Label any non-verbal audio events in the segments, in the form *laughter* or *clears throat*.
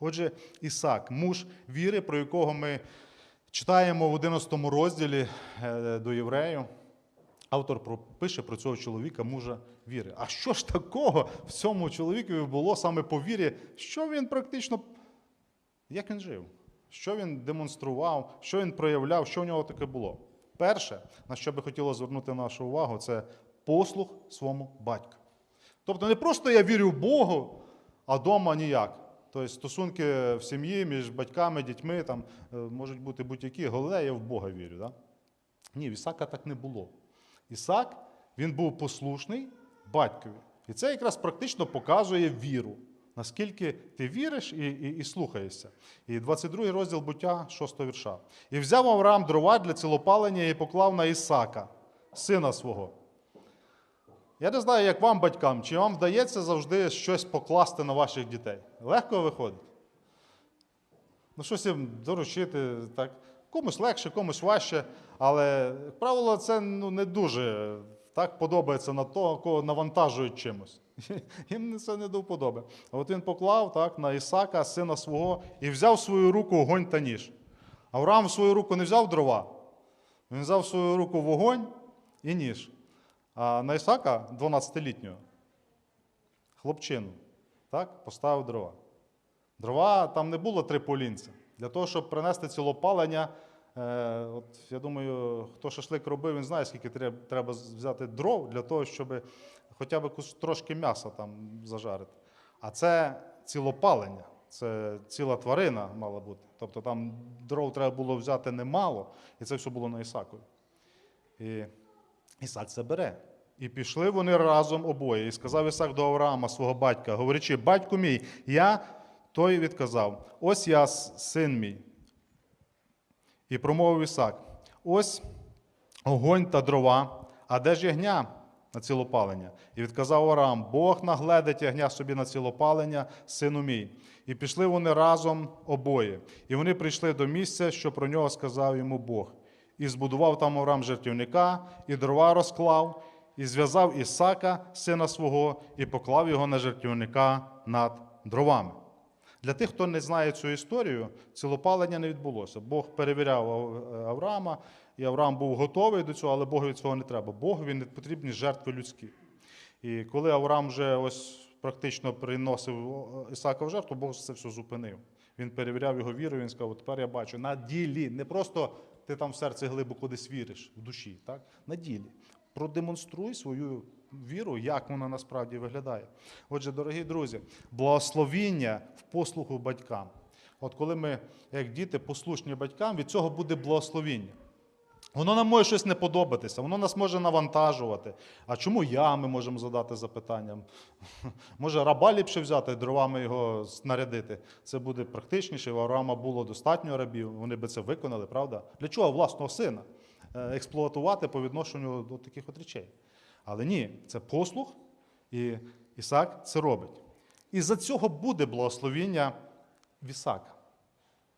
Отже, Ісак, муж віри, про якого ми читаємо в 11 розділі е, до єврею. Автор пише про цього чоловіка, мужа віри. А що ж такого в цьому чоловікові було саме по вірі? Що він практично, як він жив? Що він демонстрував, що він проявляв, що в нього таке було? Перше, на що би хотіло звернути нашу увагу, це послух своєму батьку. Тобто не просто я вірю в Богу, а вдома ніяк. Тобто стосунки в сім'ї між батьками, дітьми там, е, можуть бути будь-які. Головне, я в Бога вірю. Да? Ні, в Ісака так не було. Ісак він був послушний батькові. І це якраз практично показує віру. Наскільки ти віриш і, і, і слухаєшся. І 22 розділ буття 6 вірша. І взяв Авраам дрова для цілопалення і поклав на Ісака, сина свого. Я не знаю, як вам, батькам, чи вам вдається завжди щось покласти на ваших дітей. Легко виходить? Ну, щось їм доручити, так. Комусь легше, комусь важче, але, як правило, це ну, не дуже так подобається на того, кого навантажують чимось. *laughs* Їм це не до вподоби. А от він поклав так, на Ісака, сина свого, і взяв в свою руку огонь та ніж. Авраам в свою руку не взяв дрова, він взяв в свою руку вогонь і ніж. На Ісака, 12-літнього, хлопчину, так, поставив дрова. Дрова там не було три полінця. Для того, щоб принести цілопалення, е, от я думаю, хто шашлик робив, він знає, скільки треба взяти дров для того, щоб хоча б трошки м'яса там зажарити. А це цілопалення, це ціла тварина мала бути. Тобто там дров треба було взяти немало, і це все було на Ісакові. І Ісак це бере. І пішли вони разом обоє. І сказав Ісак до Авраама, свого батька, говорячи, батьку мій, я той відказав: ось я син мій. І промовив Ісак: ось огонь та дрова, а де ж ягня на цілопалення? І відказав Авраам: Бог нагледить ягня собі на цілопалення, сину мій. І пішли вони разом обоє. І вони прийшли до місця, що про нього сказав йому Бог. І збудував там Авраам жертівника, і дрова розклав, і зв'язав Ісака, сина свого, і поклав його на жертівника над дровами. Для тих, хто не знає цю історію, цілопалення не відбулося. Бог перевіряв Авраама, і Авраам був готовий до цього, але Богові цього не треба. Богові не потрібні жертви людські. І коли Авраам вже ось практично приносив Ісака в жертву, Бог це все зупинив. Він перевіряв його віру, він сказав: тепер я бачу на ділі, не просто ти там в серці глибоко десь віриш, в душі, так? на ділі. Продемонструй свою віру, як вона насправді виглядає. Отже, дорогі друзі, благословіння в послуху батькам. От коли ми, як діти, послушні батькам, від цього буде благословіння. Воно нам може щось не подобатися, воно нас може навантажувати. А чому я ми можемо задати запитанням? *laughs* Може, раба ліпше взяти, дровами його снарядити. Це буде практичніше. У Авраама було достатньо рабів, вони би це виконали, правда? Для чого власного сина експлуатувати по відношенню до таких от речей? Але ні, це послух, і Ісак це робить. І за цього буде благословіння в Ісака.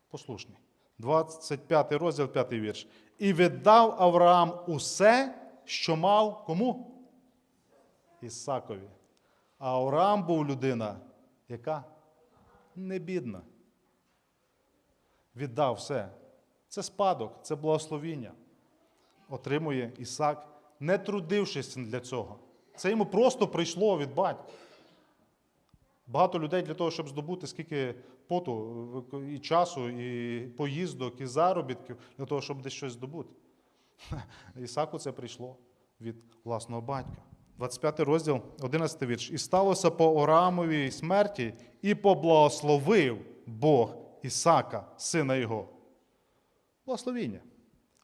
Послушний. 25 розділ, 5 вірш. І віддав Авраам усе, що мав кому? Ісакові. А Авраам був людина, яка не бідна. Віддав все. Це спадок, це благословіння. Отримує Ісак, не трудившись для цього. Це йому просто прийшло від батька. Багато людей для того, щоб здобути скільки поту і часу, і поїздок, і заробітків, для того, щоб десь щось здобути. *laughs* Ісаку це прийшло від власного батька. 25 розділ, 11 вірш. І сталося по Орамовій смерті, і поблагословив Бог Ісака, сина його. Благословіння.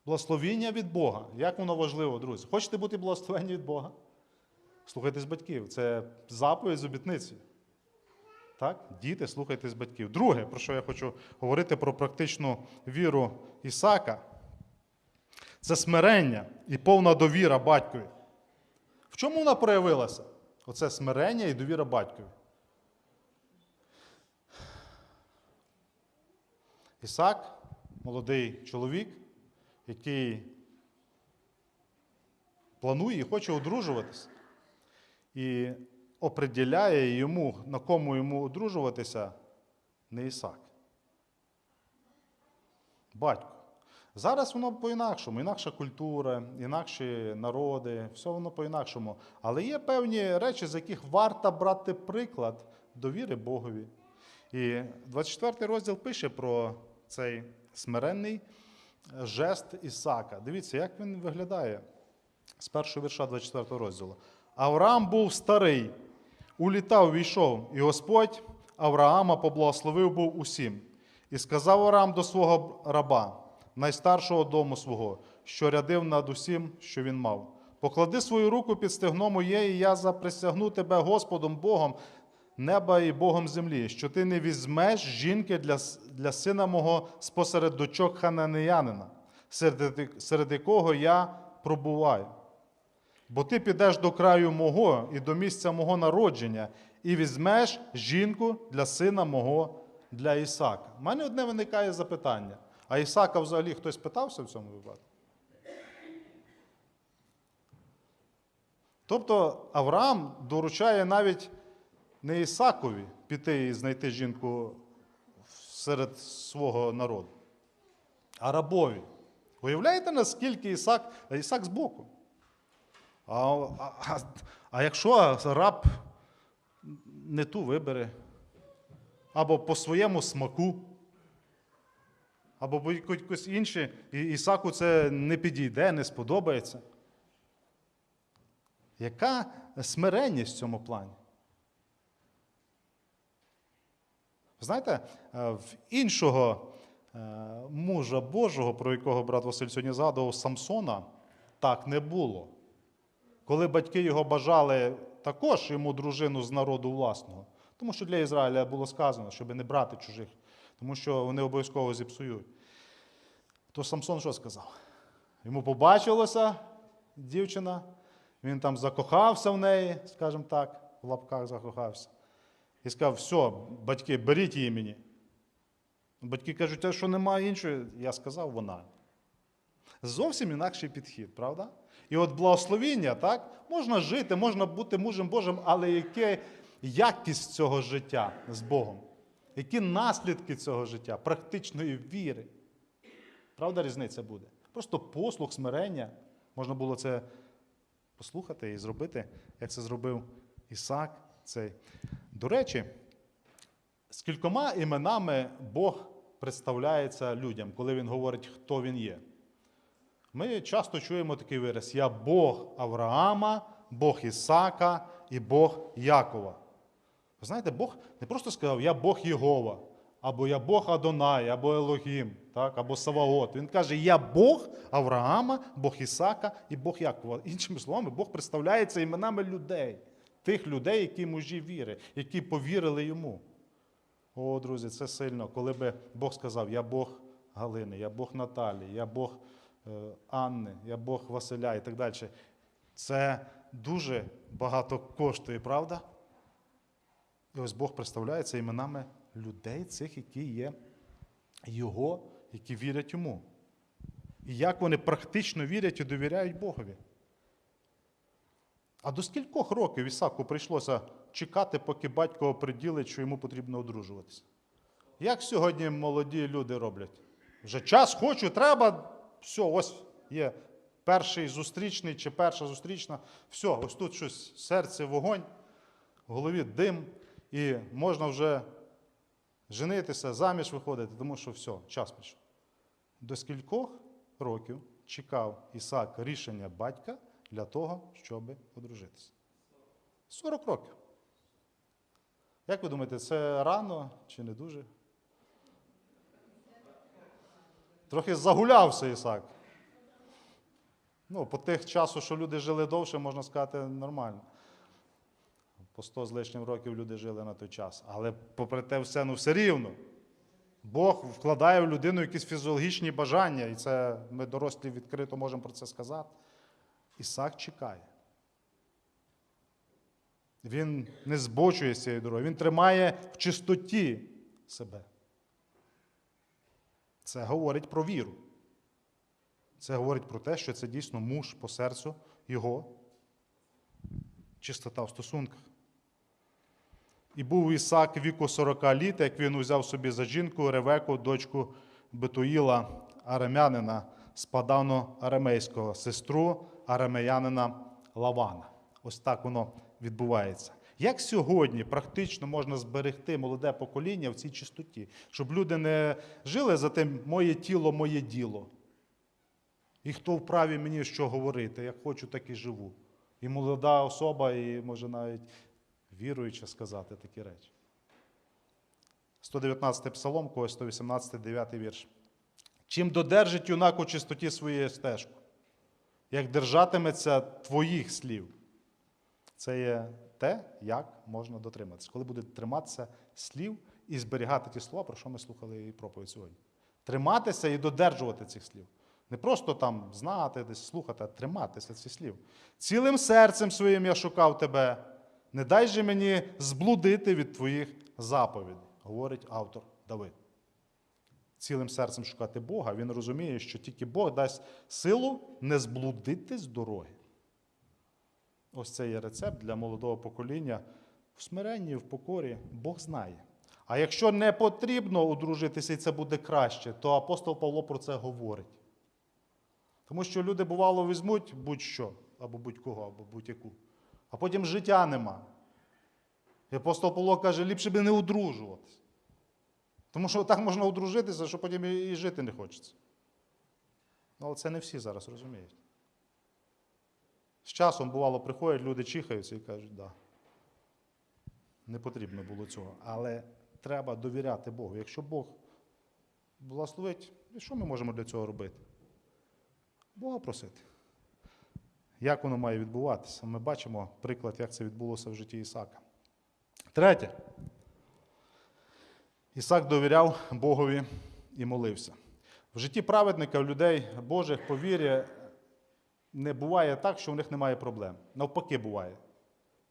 Благословіння від Бога. Як воно важливо, друзі? Хочете бути благословенні від Бога? Слухайтесь батьків. Це заповідь з обітницею. Так? Діти, слухайтесь батьків. Друге, про що я хочу говорити про практичну віру Ісака, це смирення і повна довіра батькові. В чому вона проявилася? Оце смирення і довіра батькові. Ісак, молодий чоловік, який планує і хоче одружуватися. І оприділяє йому, на кому йому одружуватися, не Ісак. Батько. Зараз воно по-інакшому, інакша культура, інакші народи, все воно по-інакшому. Але є певні речі, з яких варто брати приклад довіри Богові. І 24 розділ пише про цей смиренний жест Ісака. Дивіться, як він виглядає з першого вірша 24 розділу. Авраам був старий, улітав, війшов, і Господь Авраама поблагословив був усім. І сказав Авраам до свого раба, найстаршого дому свого, що рядив над усім, що він мав. Поклади свою руку під стегно моє, і я заприсягну тебе Господом Богом неба і Богом землі, що ти не візьмеш жінки для, для сина мого спосеред дочок хананеянина, серед, серед якого я пробуваю. Бо ти підеш до краю мого і до місця мого народження, і візьмеш жінку для сина мого для Ісака. У мене одне виникає запитання. А Ісака взагалі хтось питався в цьому випадку? Тобто Авраам доручає навіть не Ісакові піти і знайти жінку серед свого народу, а рабові. Уявляєте, наскільки Ісак, Ісак збоку? А, а, а, а якщо раб не ту вибере, або по своєму смаку, або якось інше, і Ісаку це не підійде, не сподобається. Яка смиренність в цьому плані? Знаєте, е, в іншого е, мужа Божого, про якого брат Василь сьогодні згадував, Самсона, так не було. Коли батьки його бажали також йому дружину з народу власного, тому що для Ізраїля було сказано, щоб не брати чужих, тому що вони обов'язково зіпсують. То Самсон що сказав? Йому побачилося дівчина, він там закохався в неї, скажімо так, в лапках закохався. І сказав, все, батьки, беріть її мені. Батьки кажуть, а що немає іншої, я сказав вона. Зовсім інакший підхід, правда? І от благословіння, так, можна жити, можна бути мужем Божим, але яке якість цього життя з Богом? Які наслідки цього життя, практичної віри? Правда, різниця буде? Просто послух, смирення. Можна було це послухати і зробити, як це зробив Ісак. Цей. До речі, з кількома іменами Бог представляється людям, коли Він говорить, хто він є. Ми часто чуємо такий вираз: Я Бог Авраама, Бог Ісака і Бог Якова. Ви знаєте, Бог не просто сказав, я Бог Єгова, або я Бог Адонай, або Елогім, так, або Саваот. Він каже, я Бог Авраама, Бог Ісака і Бог Якова. Іншими словами, Бог представляється іменами людей, тих людей, які мужі віри, які повірили йому. О, друзі, це сильно, коли би Бог сказав, я Бог Галини, я Бог Наталі, я Бог е, Анни, я Бог Василя і так далі. Це дуже багато коштує, правда? І ось Бог представляється іменами людей, цих, які є Його, які вірять йому. І як вони практично вірять і довіряють Богові. А до скількох років Ісаку прийшлося чекати, поки батько оприділить, що йому потрібно одружуватися? Як сьогодні молоді люди роблять? Вже час хочу, треба, все, ось є перший зустрічний чи перша зустрічна. Все, ось тут щось, серце, вогонь, в голові дим, і можна вже женитися, заміж виходити, тому що все, час пішов. До скількох років чекав Ісак рішення батька для того, щоб одружитися? 40 років. Як ви думаєте, це рано чи не дуже? Трохи загулявся Ісак. Ну, по тих часу, що люди жили довше, можна сказати, нормально. По 100 з лишнім років люди жили на той час. Але попри те все, ну все рівно. Бог вкладає в людину якісь фізіологічні бажання, і це ми дорослі відкрито можемо про це сказати. Ісак чекає. Він не збочує з цієї дороги, він тримає в чистоті себе. Це говорить про віру. Це говорить про те, що це дійсно муж по серцю його, чистота в стосунках. І був Ісак віку 40 літ, як він узяв собі за жінку Ревеку, дочку Бетуїла, арамянина з Падану Арамейського, сестру арамеянина Лавана. Ось так воно відбувається. Як сьогодні практично можна зберегти молоде покоління в цій чистоті, щоб люди не жили за тим моє тіло, моє діло. І хто вправі мені що говорити, як хочу, так і живу. І молода особа, і може навіть віруюча сказати такі речі. 119 псалом, когось 118, 9 вірш. Чим додержить юнак у чистоті своєї стежку, як держатиметься твоїх слів. Це є те, як можна дотриматися. Коли буде триматися слів і зберігати ті слова, про що ми слухали і проповідь сьогодні. Триматися і додержувати цих слів. Не просто там знати, десь слухати, а триматися цих слів. Цілим серцем своїм я шукав тебе. Не дай же мені зблудити від твоїх заповідей, говорить автор Давид. Цілим серцем шукати Бога, він розуміє, що тільки Бог дасть силу не зблудити з дороги. Ось це є рецепт для молодого покоління. В смиренні, в покорі Бог знає. А якщо не потрібно одружитися, і це буде краще, то апостол Павло про це говорить. Тому що люди, бувало, візьмуть будь-що, або будь-кого, або будь-яку, а потім життя нема. І апостол Павло каже, ліпше би не одружуватись. Тому що так можна одружитися, що потім і жити не хочеться. Ну, але це не всі зараз розуміють. З часом, бувало, приходять, люди чихаються і кажуть, да, не потрібно було цього. Але треба довіряти Богу. Якщо Бог благословить, що ми можемо для цього робити? Бога просити. Як воно має відбуватися? Ми бачимо приклад, як це відбулося в житті Ісака. Третє. Ісак довіряв Богові і молився. В житті праведника, людей Божих по вірі не буває так, що в них немає проблем. Навпаки, буває.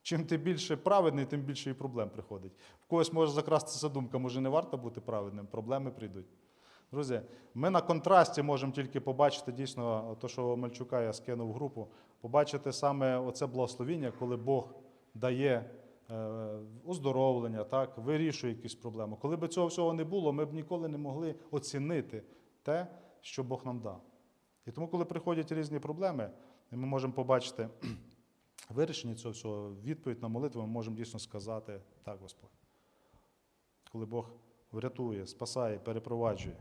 Чим ти більше праведний, тим більше і проблем приходить. В когось може закрастися думка, може не варто бути праведним, проблеми прийдуть. Друзі, ми на контрасті можемо тільки побачити дійсно те, що Мальчука я скинув в групу, побачити саме оце благословіння, коли Бог дає оздоровлення, так, вирішує якісь проблеми. Коли б цього всього не було, ми б ніколи не могли оцінити те, що Бог нам дав. І тому, коли приходять різні проблеми, ми можемо побачити *clears throat* вирішення цього всього, відповідь на молитву, ми можемо дійсно сказати так, Господь. Коли Бог врятує, спасає, перепроваджує.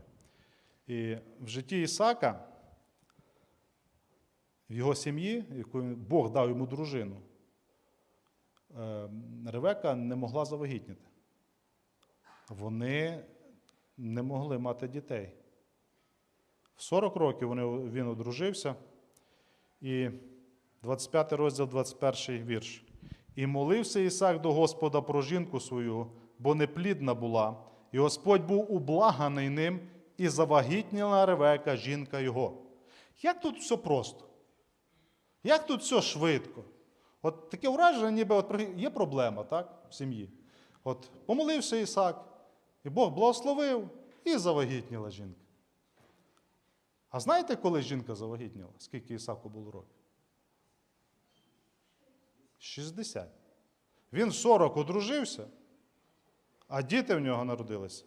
І в житті Ісака, в його сім'ї, яку Бог дав йому дружину, е, Ревека не могла завагітніти. Вони не могли мати дітей. В 40 років він одружився, і 25 розділ, 21 вірш. І молився Ісак до Господа про жінку свою, бо неплідна була, і Господь був ублаганий ним, і завагітніла Ревека, жінка його. Як тут все просто? Як тут все швидко? От таке враження, ніби от є проблема так, в сім'ї. От помолився Ісак, і Бог благословив, і завагітніла жінка. А знаєте, коли жінка завагітніла? Скільки Ісаку було років? 60. Він в 40 одружився, а діти в нього народилися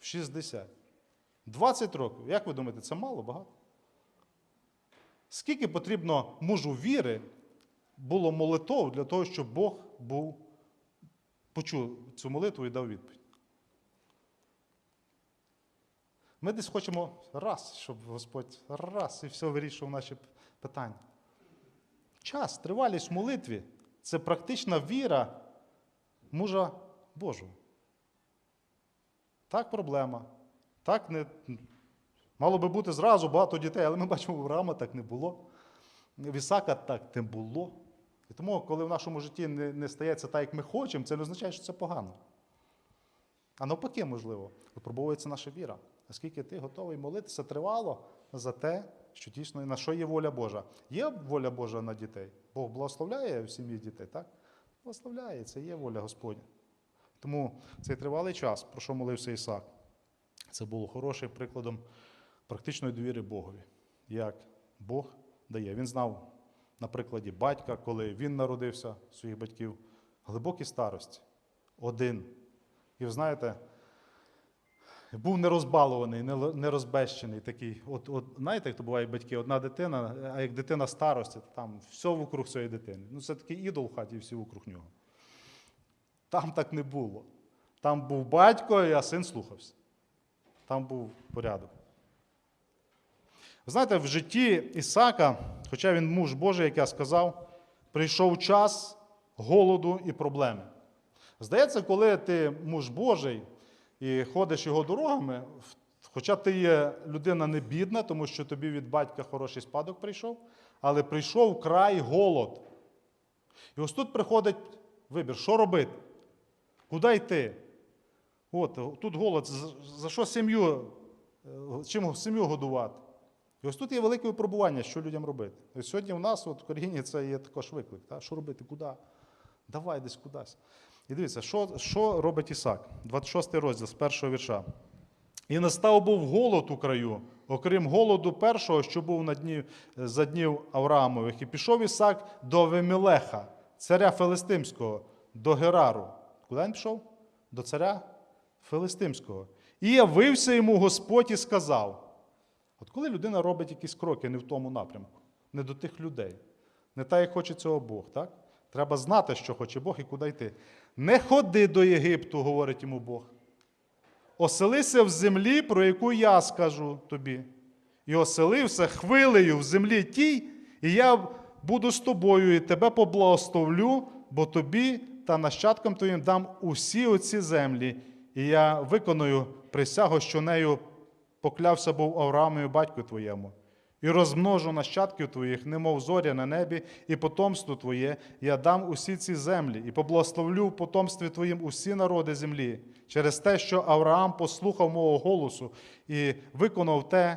в 60. 20 років. Як ви думаєте, це мало багато? Скільки потрібно мужу віри було молитов для того, щоб Бог був, почув цю молитву і дав відповідь? Ми десь хочемо раз, щоб Господь раз і все вирішив наші питання. Час, тривалість в молитві це практична віра мужа Божого. Так проблема. Так не... Мало би бути зразу багато дітей, але ми бачимо, в Авраама так не було. В Ісака так не було. І тому, коли в нашому житті не, не стається так, як ми хочемо, це не означає, що це погано. А навпаки, можливо, випробовується наша віра. Наскільки ти готовий молитися тривало за те, що дійсно на що є воля Божа. Є воля Божа на дітей. Бог благословляє в сім'ї дітей, так? Благословляє, це є воля Господня. Тому цей тривалий час, про що молився Ісак, це було хорошим прикладом практичної довіри Богові. Як Бог дає. Він знав на прикладі батька, коли він народився своїх батьків, глибокі старості. один. І ви знаєте, був не розбалований, не л- не розбещений такий. От, от, знаєте, як то буває батьки, одна дитина, а як дитина старості, там все вокруг цієї дитини. Ну, це такий ідол в хаті, і всі вокруг нього. Там так не було. Там був батько, а син слухався. Там був порядок. Знаєте, в житті Ісака, хоча він муж Божий, як я сказав, прийшов час голоду і проблеми. Здається, коли ти муж Божий і ходиш його дорогами, хоча ти є людина не бідна, тому що тобі від батька хороший спадок прийшов, але прийшов край голод. І ось тут приходить вибір, що робити? Куди йти? От, тут голод, за, за що сім'ю, е, чим сім'ю годувати? Ось тут є велике випробування, що людям робити. І сьогодні в нас от, в країні це є також виклик. Та? Що робити, куди? Давай десь кудись. І дивіться, що, що робить Ісак? 26 розділ з першого вірша. І настав був голод у краю, окрім голоду першого, що був на дні, за днів Авраамових. І пішов Ісак до Вемілеха, царя Филистимського, до Герару. Куди він пішов? До царя Филистимського. І явився йому Господь і сказав: От коли людина робить якісь кроки не в тому напрямку, не до тих людей, не так, як хоче цього Бог, так? Треба знати, що хоче Бог і куди йти. Не ходи до Єгипту, говорить йому Бог. Оселися в землі, про яку я скажу тобі. І оселився хвилею в землі тій, і я буду з тобою, і тебе поблагословлю, бо тобі та нащадкам твоїм дам усі оці землі, і я виконую присягу, що нею поклявся був Авраамою батьку твоєму. І розмножу нащадків твоїх, немов зоря на небі, і потомство твоє, я дам усі ці землі, і поблагословлю в потомстві твоїм усі народи землі, через те, що Авраам послухав мого голосу і виконав те,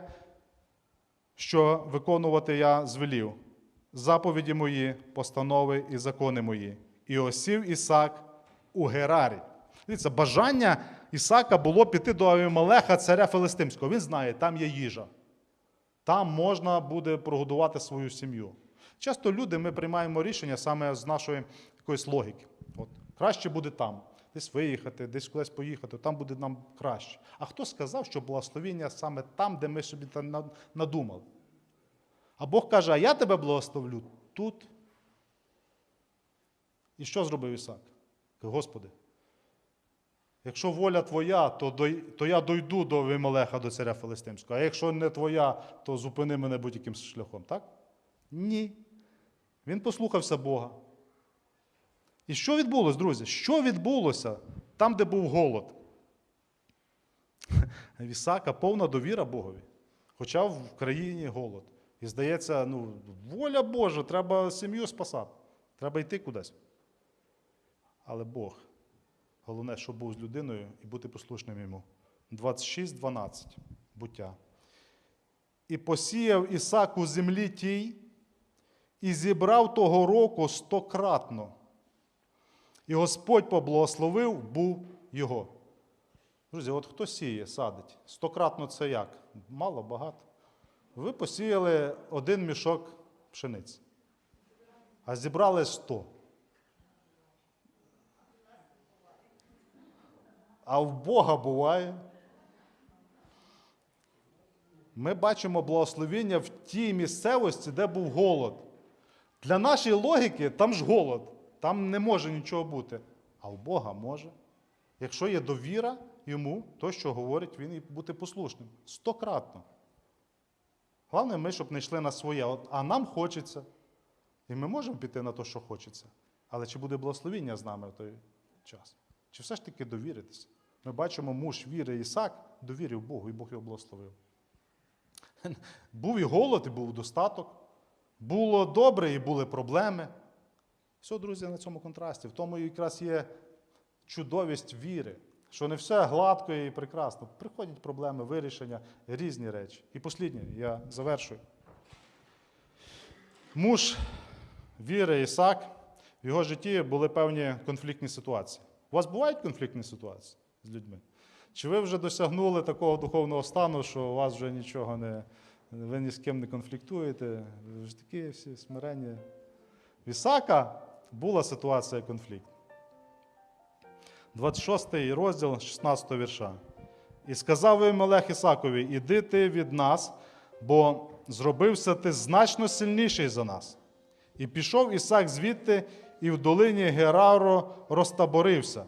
що виконувати я звелів, заповіді мої, постанови і закони мої. І осів Ісак у Герарі. Дивіться, бажання Ісака було піти до Авімелеха, царя Филистимського. Він знає, там є їжа. Там можна буде прогодувати свою сім'ю. Часто люди ми приймаємо рішення саме з нашої якоїсь логіки. От, краще буде там, десь виїхати, десь кудись поїхати, там буде нам краще. А хто сказав, що благословення саме там, де ми собі надумали? А Бог каже, а я тебе благословлю тут. І що зробив Ісак? Господи, якщо воля твоя, то, дой- то я дойду до Вимелеха, до царя Филистимського. А якщо не твоя, то зупини мене будь-яким шляхом, так? Ні. Він послухався Бога. І що відбулося, друзі? Що відбулося там, де був голод? *laughs* В Ісака повна довіра Богові. Хоча в країні голод. І здається, ну, воля Божа, треба сім'ю спасати. Треба йти кудись. Але Бог, головне, щоб був з людиною і бути послушним йому. 26.12. Буття. І посіяв Ісак у землі тій, і зібрав того року стократно. І Господь поблагословив був його. Друзі, от хто сіє, садить? Стократно це як? Мало, багато. Ви посіяли один мішок пшениці, а зібрали сто. А в Бога буває. Ми бачимо благословення в тій місцевості, де був голод. Для нашої логіки там ж голод, там не може нічого бути. А в Бога може. Якщо є довіра йому, то, що говорить він, і бути послушним. Стократно. Головне, ми, щоб не йшли на своє. От, а нам хочеться. І ми можемо піти на те, що хочеться. Але чи буде благословіння з нами в той час? Чи все ж таки довіритися? Ми бачимо, муж віри Ісак довірив Богу, і Бог його благословив. *laughs* Був і голод, і був достаток. Було добре, і були проблеми. Все, друзі, на цьому контрасті. В тому якраз є чудовість віри, що не все гладко і прекрасно. Приходять проблеми, вирішення, різні речі. І посліднє, я завершую. Муж віри Ісак, в його житті були певні конфліктні ситуації. У вас бувають конфліктні ситуації з людьми? Чи ви вже досягнули такого духовного стану, що у вас вже нічого не. Ви ні з ким не конфліктуєте, ви ж такі всі смиренні. В Ісака була ситуація конфлікту. 26 розділ 16 вірша. І сказав Мелех Ісакові: Іди ти від нас, бо зробився ти значно сильніший за нас. І пішов Ісак звідти, і в долині Гераро розтаборився,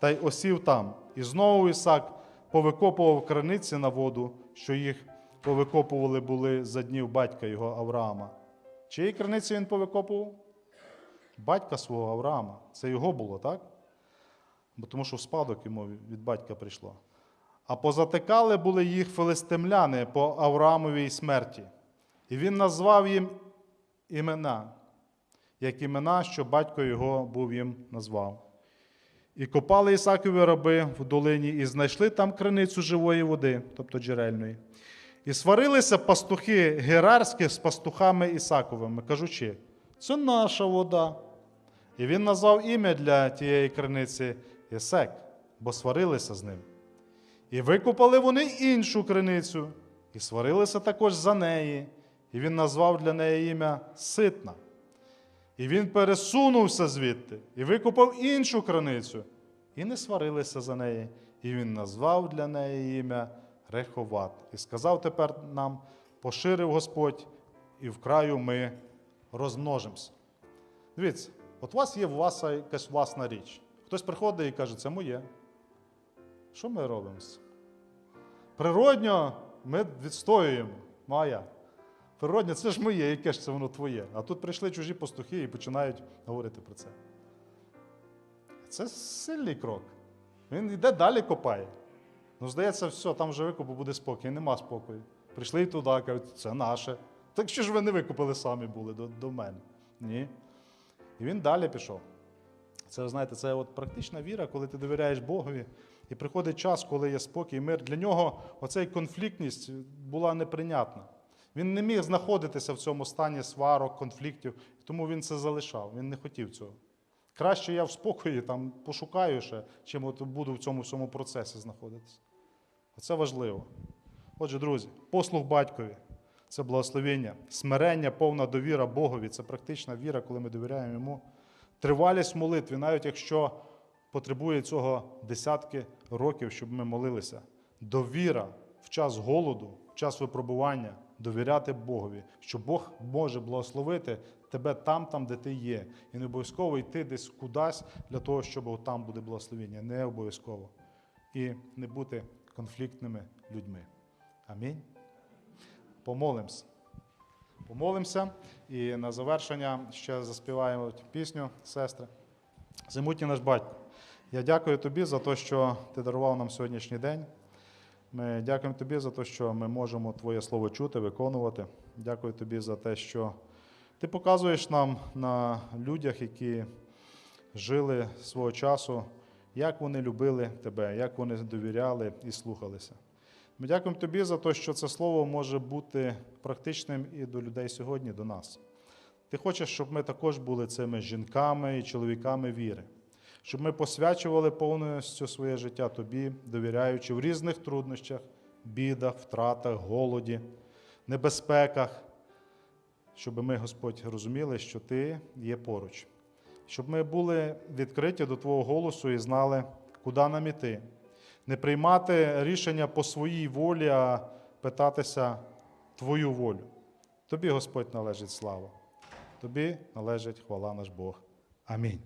та й осів там. І знову Ісак повикопував краниці на воду, що їх повикопували були за днів батька його Авраама. Чиї краниці він повикопував? Батька свого Авраама. Це його було, так? Бо тому що в спадок йому від батька прийшло. А позатикали були їх филистимляни по Авраамовій смерті. І він назвав їм імена, як імена, що батько його був їм назвав. І копали Ісакові раби в долині, і знайшли там криницю живої води, тобто джерельної. І сварилися пастухи герарські з пастухами Ісаковими, кажучи, це наша вода. І він назвав ім'я для тієї криниці Єсек, бо сварилися з ним. І викопали вони іншу криницю, і сварилися також за неї. І він назвав для неї ім'я Ситна. І він пересунувся звідти і викопав іншу криницю, і не сварилися за неї. І він назвав для неї ім'я Реховат. І сказав тепер нам: поширив Господь, і в краю ми розмножимося. Дивіться, от у вас є власна, якась власна річ. Хтось приходить і каже, це моє. Що ми робимо? Природньо ми відстоюємо. Ну Природньо, це ж моє, яке ж це воно твоє. А тут прийшли чужі пастухи і починають говорити про це. Це сильний крок. Він йде далі копає. Ну, здається, все, там вже викопу буде спокій, нема спокою. Прийшли туди, кажуть, це наше. Так що ж ви не викопали самі були до, до мене? Ні. І він далі пішов. Це, знаєте, це от практична віра, коли ти довіряєш Богові, і приходить час, коли є спокій і мир. Для нього оцей конфліктність була неприйнятна. Він не міг знаходитися в цьому стані сварок, конфліктів, тому він це залишав. Він не хотів цього. Краще я в спокої там пошукаю ще, чим от буду в цьому всьому процесі знаходитися. Оце важливо. Отже, друзі, послуг батькові це благословення, смирення, повна довіра Богові це практична віра, коли ми довіряємо йому. Тривалість молитви, навіть якщо потребує цього десятки років, щоб ми молилися. Довіра в час голоду, в час випробування, довіряти Богові, що Бог може благословити тебе там, там, де ти є. І не обов'язково йти десь кудись для того, щоб там буде благословення. Не обов'язково. І не бути конфліктними людьми. Амінь. Помолимось. Помолимося і на завершення ще заспіваємо пісню, сестри. Зимутній наш батько. Я дякую тобі за те, що ти дарував нам сьогоднішній день. Ми дякуємо тобі за те, що ми можемо Твоє слово чути, виконувати. Дякую тобі за те, що ти показуєш нам на людях, які жили свого часу, як вони любили тебе, як вони довіряли і слухалися. Ми дякуємо тобі за те, що це слово може бути практичним і до людей сьогодні, до нас. Ти хочеш, щоб ми також були цими жінками і чоловіками віри, щоб ми посвячували повністю своє життя тобі, довіряючи в різних труднощах, бідах, втратах, голоді, небезпеках, щоб ми, Господь, розуміли, що Ти є поруч, щоб ми були відкриті до Твого голосу і знали, куди нам іти. Не приймати рішення по своїй волі, а питатися Твою волю. Тобі, Господь, належить слава. Тобі належить хвала наш Бог. Амінь.